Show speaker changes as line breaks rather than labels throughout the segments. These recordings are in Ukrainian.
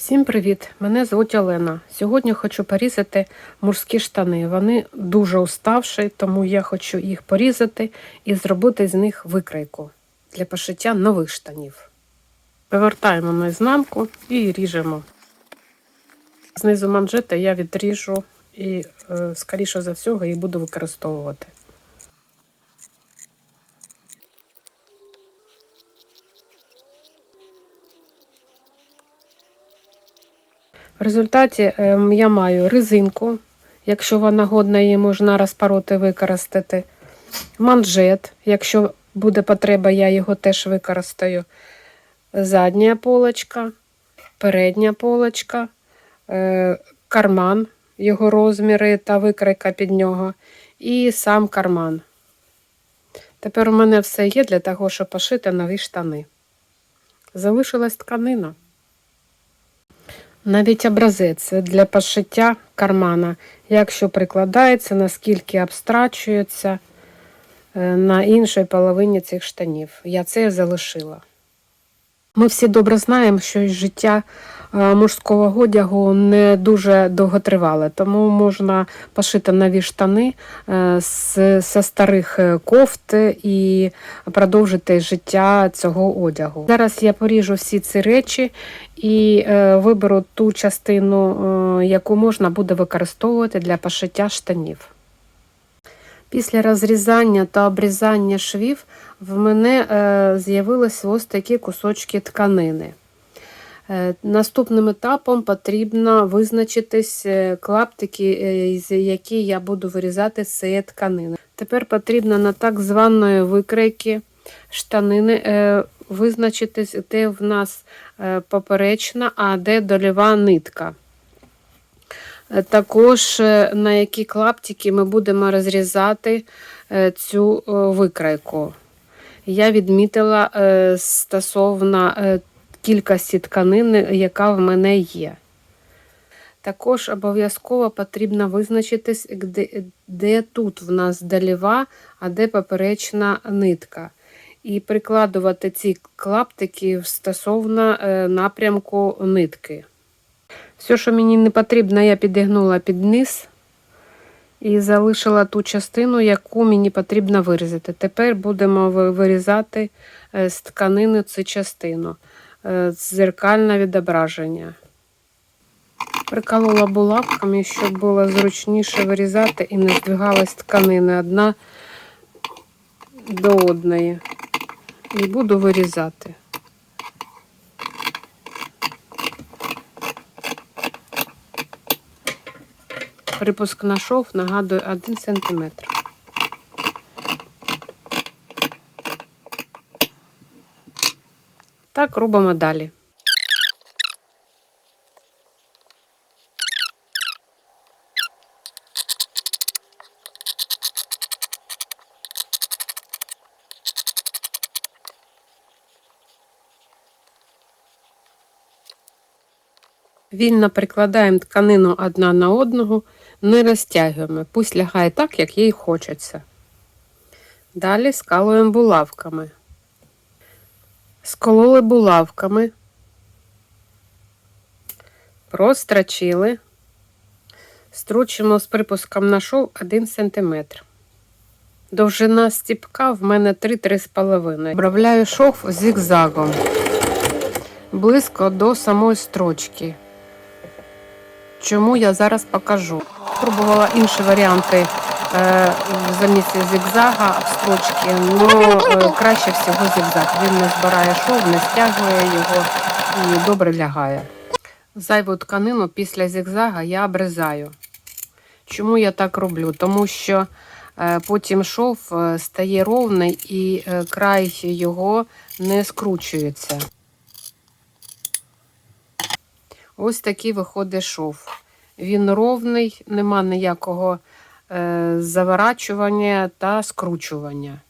Всім привіт! Мене звуть Олена. Сьогодні хочу порізати мужські штани. Вони дуже уставші, тому я хочу їх порізати і зробити з них викрайку для пошиття нових штанів. Вивертаємо наізнанку і ріжемо. Знизу манжети я відріжу і, е, скоріше за всього, їх буду використовувати. В результаті ем, я маю резинку, якщо вона годна, її можна розпороти використати. Манжет, якщо буде потреба, я його теж використаю. Задня полочка, передня полочка, е, карман, його розміри та викройка під нього, і сам карман. Тепер у мене все є для того, щоб пошити нові штани. Залишилась тканина. Навіть образець для пошиття кармана, якщо прикладається, наскільки обстрачується е, на іншій половині цих штанів. Я це залишила. Ми всі добре знаємо, що життя мужського одягу не дуже довготривале, тому можна пошити нові штани е, з, зі старих е, кофт і продовжити життя цього одягу. Зараз я поріжу всі ці речі і е, виберу ту частину, е, яку можна буде використовувати для пошиття штанів. Після розрізання та обрізання швів в мене е, з'явились ось такі кусочки тканини. Е, Наступним етапом потрібно визначитись е, клаптики, е, з які я буду вирізати з цієї тканини. Тепер потрібно на так званої викройки штанини визначитись, де в нас поперечна, а де дольова нитка. Також на які клаптики ми будемо розрізати цю викрайку. Я відмітила стосовно кількості тканини, яка в мене є. Також обов'язково потрібно визначитись, де, де тут в нас доліва, а де поперечна нитка. І прикладувати ці клаптики стосовно е, напрямку нитки. Все, що мені не потрібно, я підігнула під низ і залишила ту частину, яку мені потрібно вирізати. Тепер будемо вирізати е, з тканини цю частину. Е, Дзеркальне відображення. Приколола булавками, щоб було зручніше вирізати і не здвигалась тканини одна до одної. І буду вирізати. Припуск на шов нагадує 1 см. Так робимо далі. Вільно прикладаємо тканину одна на одного, не розтягуємо. Пусть лягає так, як їй хочеться. Далі скалуємо булавками. Скололи булавками, прострочили, стручимо з припуском на шов 1 см. Довжина стіпка в мене 3-3,5. Обравляю шов зигзагом близько до самої строчки. Чому я зараз покажу. Пробувала інші варіанти е, замість зигзага строчки, але краще всього зигзаг. Він не збирає шов, не стягує його і добре лягає. Зайву тканину після зигзага я обрізаю. Чому я так роблю? Тому що е, потім шов е, стає ровний і е, край його не скручується. Ось такий виходить шов. Він ровний, нема ніякого е, заворачування та скручування.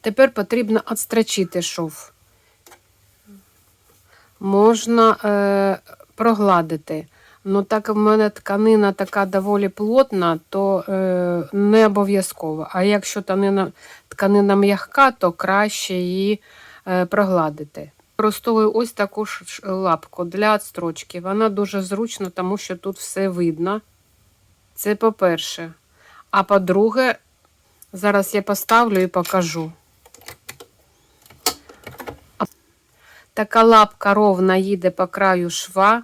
Тепер потрібно відстрочити шов. Можна е, прогладити. Ну, так в мене тканина така доволі плотна, то е, не обов'язково. А якщо тканина, тканина м'яка, то краще її е, прогладити. використовую ось таку лапку для строчки. Вона дуже зручна, тому що тут все видно. Це по-перше. А по-друге, зараз я поставлю і покажу. Така лапка ровно їде по краю шва,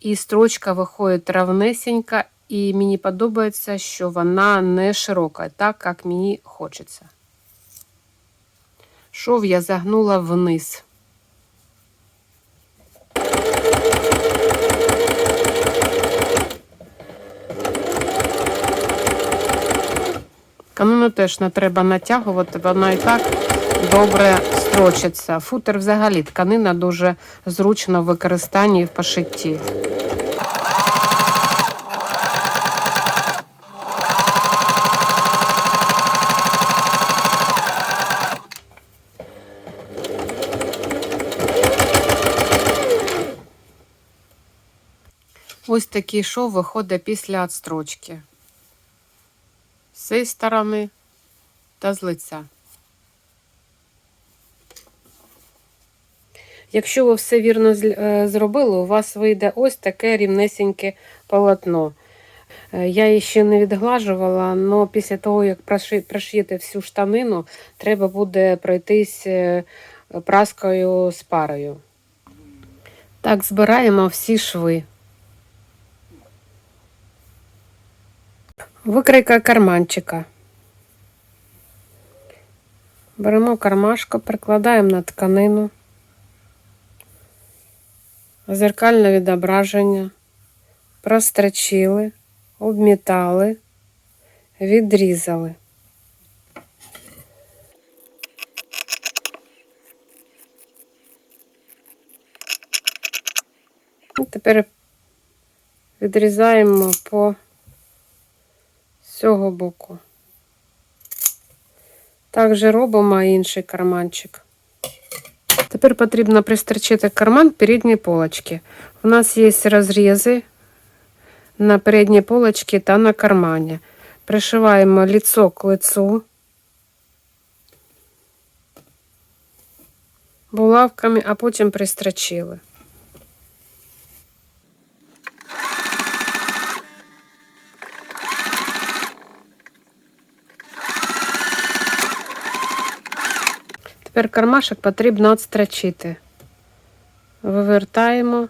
і строчка виходить равнесенька, і мені подобається, що вона не широка, так як мені хочеться. Шов я загнула вниз. Канону теж не треба натягувати, вона і так добре строчиться. Футер взагалі тканина дуже зручна в використанні і в пошитті. Ось такий шов виходить після отстрочки. Цієї сторони та з лиця. Якщо ви все вірно е, зробили, у вас вийде ось таке рівнесеньке полотно. Е, Я її ще не відглажувала, але після того, як проши- прошиєте всю штанину, треба буде пройтись е, праскою з парою. Так, збираємо всі шви. Викройка карманчика. Беремо кармашко, прикладаємо на тканину. Зеркальне відображення. Прострочили, обмітали, відрізали. І тепер відрізаємо по цього боку. Так же робимо інший карманчик. Тепер потрібно пристрочити карман передньої полочки. У нас є розрізи на передній полочці та на кармані. Пришиваємо лицо к лицу булавками, а потім пристрочили. Тепер кармашок потрібно відстрочити. Вивертаємо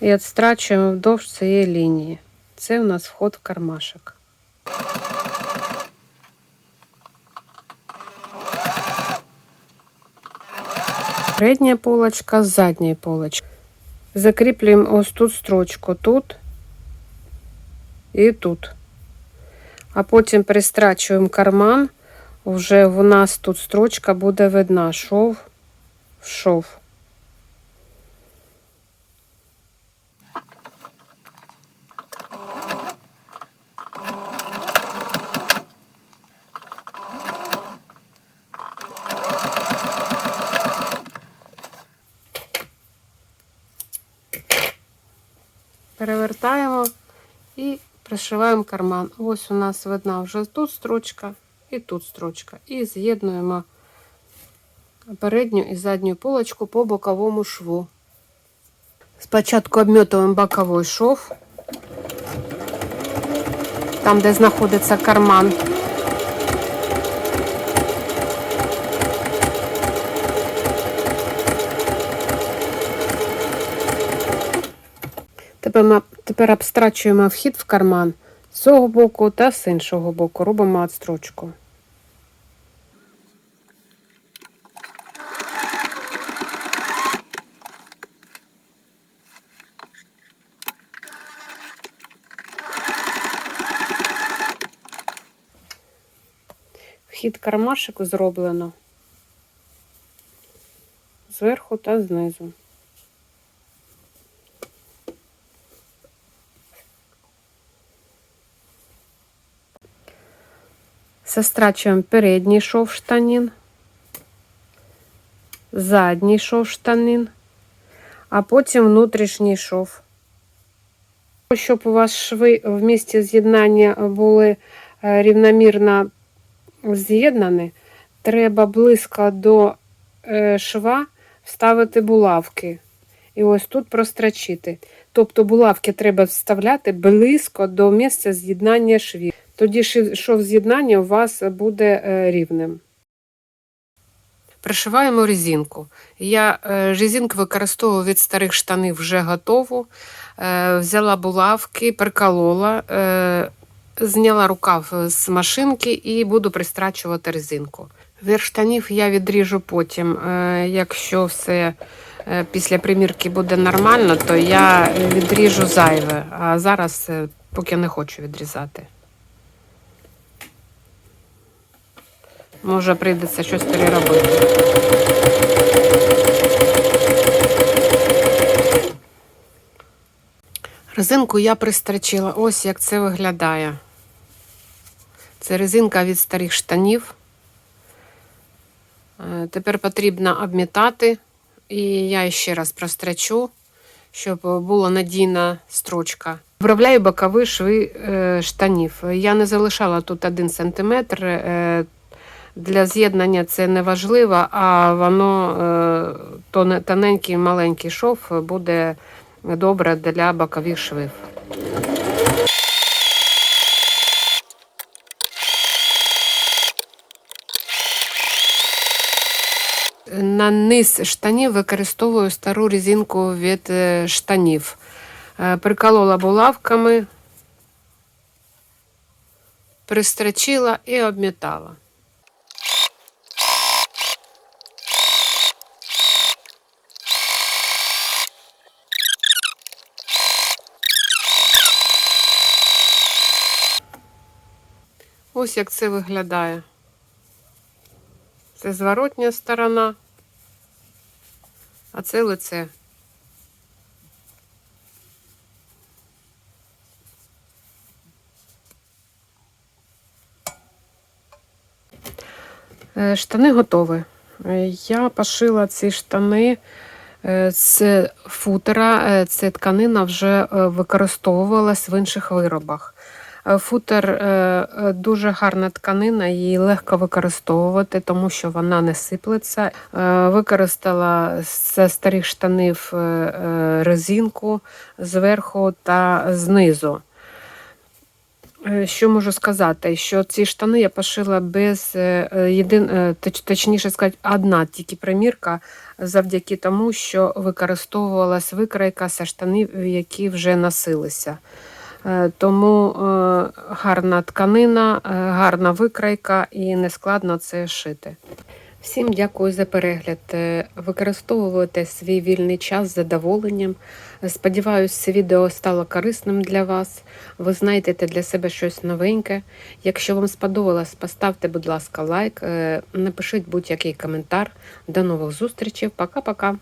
і відстрачуємо вдовж цієї лінії. Це у нас вход в кармашок. Передня полочка з задньої полочки. Закріплюємо ось тут строчку, тут і тут. А потім пристрачуємо карман. Вже в нас тут строчка буде видна. Шов в шов. Перевертаємо і пришиваємо карман. Ось у нас видна вже тут строчка і тут строчка. І з'єднуємо передню і задню полочку по боковому шву. Спочатку обмотуємо боковий шов, там, де знаходиться карман. Тепер, абстрачуємо вхід в карман з цього боку та з іншого боку. Робимо отстрочку. Вхід кармашику зроблено зверху та знизу. Сострачуємо передній шов штанін, задній шов штанин, а потім внутрішній шов. Щоб у вас шви в місці з'єднання були е, рівномірно з'єднані, треба близько до е, шва вставити булавки. І ось тут прострочити. Тобто булавки треба вставляти близько до місця з'єднання швів. Тоді шов з'єднання у вас буде е, рівним. Пришиваємо резинку. Я е, резинку використовую від старих штанів вже готову. Взяла булавки, приколола, зняла рукав з машинки і буду пристрачувати резинку. Верх штанів я відріжу потім. Е, Якщо все е, після примірки буде нормально, то я відріжу зайве, а зараз е, поки не хочу відрізати. Може, прийдеться щось переробити. Резинку я пристрочила. Ось як це виглядає. Це резинка від старих штанів. Е, Тепер потрібно обмітати. І я ще раз прострочу, щоб була надійна строчка. Вправляю бокові шви е, штанів. Я не залишала тут 1 см. Е, для з'єднання це не важливо, а воно тоненький маленький шов буде добре для бокових швів. На низ штанів використовую стару резинку від е, штанів. Е, Приколола булавками, пристрочила і обмітала. Ось як це виглядає. Це зворотня сторона, а це лице. Е, Штани готові. Е, Я пошила ці штани е, з футера. Ця тканина вже використовувалась в інших виробах. Футер е, е, дуже гарна тканина, її легко використовувати, тому що вона не сиплеться. Е, Використала з старих штанів резинку зверху та знизу. Що можу сказати? Що ці штани я пошила без єдин, точ, точніше сказати, одна тільки примірка, завдяки тому, що використовувалась викройка зі штанів, які вже носилися. Е, Тому е, гарна тканина, е, гарна викройка і нескладно це шити. Всім дякую за перегляд. Використовуйте свій вільний час з задоволенням. Сподіваюсь, це відео стало корисним для вас. Ви знайдете для себе щось новеньке. Якщо вам сподобалось, поставте, будь ласка, лайк, напишіть будь-який коментар. До нових зустрічей. Пока-пока.